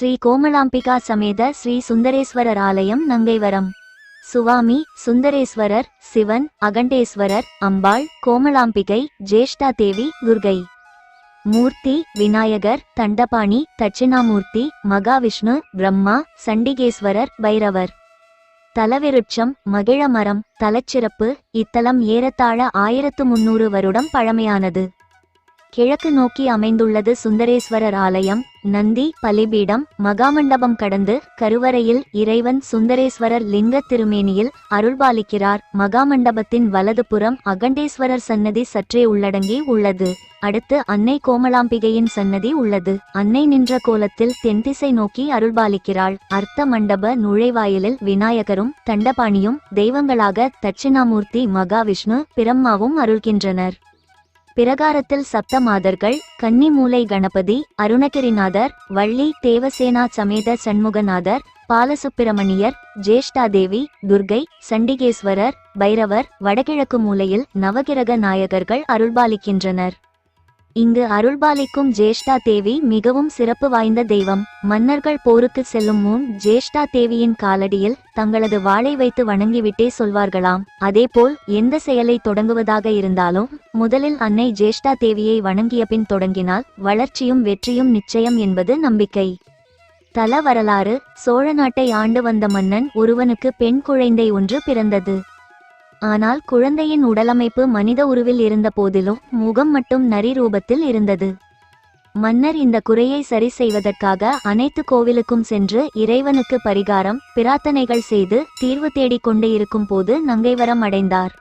ஸ்ரீ கோமலாம்பிகா சமேத ஸ்ரீ சுந்தரேஸ்வரர் ஆலயம் நங்கைவரம். சுவாமி சுந்தரேஸ்வரர் சிவன் அகண்டேஸ்வரர் அம்பாள் கோமலாம்பிகை ஜேஷ்டா தேவி துர்கை. மூர்த்தி விநாயகர் தண்டபாணி தட்சிணாமூர்த்தி மகாவிஷ்ணு பிரம்மா சண்டிகேஸ்வரர் பைரவர். தலவிருட்சம் மகிழமரம் தலச்சிறப்பு இத்தலம் ஏறத்தாழ ஆயிரத்து முன்னூறு வருடம் பழமையானது. கிழக்கு நோக்கி அமைந்துள்ளது சுந்தரேஸ்வரர் ஆலயம் நந்தி பலிபீடம் மகாமண்டபம் கடந்து கருவறையில் இறைவன் சுந்தரேஸ்வரர் லிங்க திருமேனியில் அருள்பாலிக்கிறார். மகாமண்டபத்தின் வலதுபுறம் அகண்டேஸ்வரர் சன்னதி சற்றே உள்ளடங்கி உள்ளது. அடுத்து அன்னை கோமலாம்பிகையின் சன்னதி உள்ளது. அன்னை நின்ற கோலத்தில் தென்திசை நோக்கி அருள்பாலிக்கிறாள். அர்த்த மண்டப நுழைவாயிலில் விநாயகரும் தண்டபாணியும் தெய்வங்களாக தட்சிணாமூர்த்தி மகாவிஷ்ணு பிரம்மாவும் அருள்கின்றனர். பிரகாரத்தில் சப்த மாதர்கள் கன்னிமூலை கணபதி அருணகிரிநாதர் வள்ளி தேவசேனா சமேத சண்முகநாதர் பாலசுப்பிரமணியர் ஜேஷ்டாதேவி துர்கை சண்டிகேஸ்வரர் பைரவர் வடகிழக்கு மூலையில் நவகிரக நாயகர்கள் அருள்பாலிக்கின்றனர். இங்கு அருள்பாலிக்கும் ஜேஷ்டா தேவி மிகவும் சிறப்பு வாய்ந்த தெய்வம். மன்னர்கள் போருக்கு செல்லும் முன் ஜேஷ்டா தேவியின் காலடியில் தங்களது வாளை வைத்து வணங்கிவிட்டே சொல்வார்களாம். அதேபோல் எந்த செயலை தொடங்குவதாக இருந்தாலும் முதலில் அன்னை ஜேஷ்டா தேவியை வணங்கிய பின் தொடங்கினால் வளர்ச்சியும் வெற்றியும் நிச்சயம் என்பது நம்பிக்கை. தல வரலாறு சோழ நாட்டை ஆண்டு வந்த மன்னன் ஒருவனுக்கு பெண் குழந்தை ஒன்று பிறந்தது. ஆனால் குழந்தையின் உடலமைப்பு மனித உருவில் இருந்த போதிலும் முகம் மட்டும் நரி ரூபத்தில் இருந்தது. மன்னர் இந்த குறையை சரி செய்வதற்காக அனைத்து கோவிலுக்கும் சென்று இறைவனுக்கு பரிகாரம் பிரார்த்தனைகள் செய்து தீர்வு தேடிக் கொண்டு இருக்கும் போது நங்கைவரம் அடைந்தார்.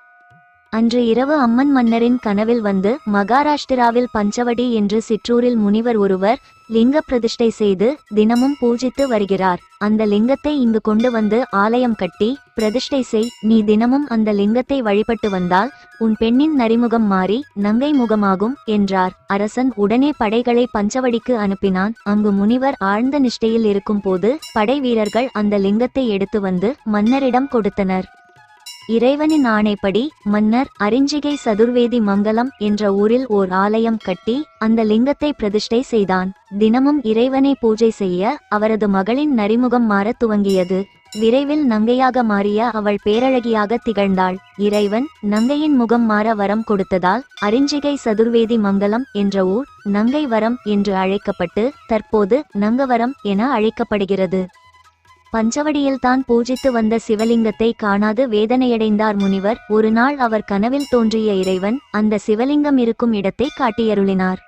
அன்று இரவு அம்மன் மன்னரின் கனவில் வந்து மகாராஷ்டிராவில் பஞ்சவடி என்று சிற்றூரில் முனிவர் ஒருவர் லிங்க பிரதிஷ்டை செய்து தினமும் பூஜித்து வருகிறார். அந்த லிங்கத்தை இங்கு கொண்டு வந்து ஆலயம் கட்டி பிரதிஷ்டை செய். நீ தினமும் அந்த லிங்கத்தை வழிபட்டு வந்தால் உன் பெண்ணின் நரிமுகம் மாறி நங்கை முகமாகும் என்றார். அரசன் உடனே படைகளை பஞ்சவடிக்கு அனுப்பினான். அங்கு முனிவர் ஆழ்ந்த நிஷ்டையில் இருக்கும் போது படை வீரர்கள் அந்த லிங்கத்தை எடுத்து வந்து மன்னரிடம் கொடுத்தனர். இறைவனின் ஆணைப்படி மன்னர் அரிஞ்சிகை சதுர்வேதி மங்கலம் என்ற ஊரில் ஓர் ஆலயம் கட்டி அந்த லிங்கத்தை பிரதிஷ்டை செய்தான். தினமும் இறைவனை பூஜை செய்ய அவரது மகளின் நரிமுகம் மாறத் துவங்கியது. விரைவில் நங்கையாக மாறிய அவள் பேரழகியாக திகழ்ந்தாள். இறைவன் நங்கையின் முகம் மாற வரம் கொடுத்ததால் அரிஞ்சிகை சதுர்வேதி மங்கலம் என்ற ஊர் நங்கை வரம் என்று அழைக்கப்பட்டு தற்போது நங்கவரம் என அழைக்கப்படுகிறது. பஞ்சவடியில் தான் பூஜித்து வந்த சிவலிங்கத்தை காணாது வேதனையடைந்தார் முனிவர். ஒரு நாள் அவர் கனவில் தோன்றிய இறைவன் அந்த சிவலிங்கம் இருக்கும் இடத்தை காட்டியருளினார்.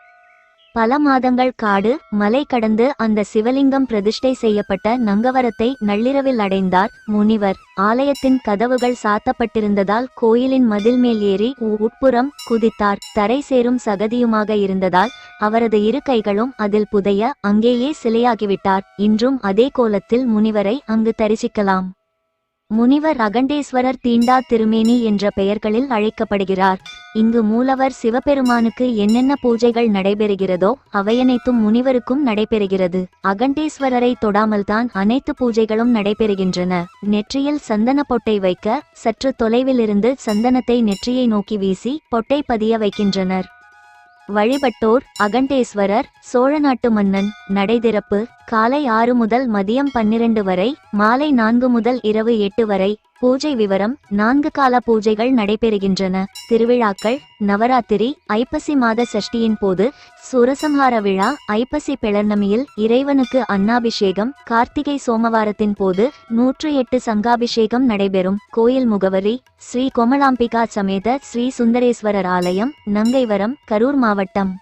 பல மாதங்கள் காடு மலை கடந்து அந்த சிவலிங்கம் பிரதிஷ்டை செய்யப்பட்ட நங்கவரத்தை நள்ளிரவில் அடைந்தார் முனிவர். ஆலயத்தின் கதவுகள் சாத்தப்பட்டிருந்ததால் கோயிலின் மதில் மேல் ஏறி உ- உட்புறம் குதித்தார். தரை சேரும் சகதியுமாக இருந்ததால் அவரது இரு கைகளும் அதில் புதைய அங்கேயே சிலையாகிவிட்டார். இன்றும் அதே கோலத்தில் முனிவரை அங்கு தரிசிக்கலாம். முனிவர் அகண்டேஸ்வரர் தீண்டா திருமேனி என்ற பெயர்களில் அழைக்கப்படுகிறார். இங்கு மூலவர் சிவபெருமானுக்கு என்னென்ன பூஜைகள் நடைபெறுகிறதோ அவையனைத்தும் முனிவருக்கும் நடைபெறுகிறது. அகண்டேஸ்வரரை தொடாமல்தான் அனைத்து பூஜைகளும் நடைபெறுகின்றன. நெற்றியில் சந்தன பொட்டை வைக்க சற்று தொலைவிலிருந்து சந்தனத்தை நெற்றியை நோக்கி வீசி பொட்டை பதிய வைக்கின்றனர். வழிபட்டோர் அகண்டேஸ்வரர் சோழ நாட்டு மன்னன் நடைதிறப்பு காலை ஆறு முதல் மதியம் பன்னிரண்டு வரை மாலை நான்கு முதல் இரவு எட்டு வரை பூஜை விவரம் நான்கு கால பூஜைகள் நடைபெறுகின்றன. திருவிழாக்கள் நவராத்திரி ஐப்பசி மாத சஷ்டியின் போது சுரசம்ஹார விழா ஐப்பசி பிளர்ணமியில் இறைவனுக்கு அன்னாபிஷேகம் கார்த்திகை சோமவாரத்தின் போது நூற்று எட்டு சங்காபிஷேகம் நடைபெறும். கோயில் முகவரி ஸ்ரீ கோமலாம்பிகா சமேத ஸ்ரீ சுந்தரேஸ்வரர் ஆலயம் நங்கைவரம் கரூர் மாவட்டம்.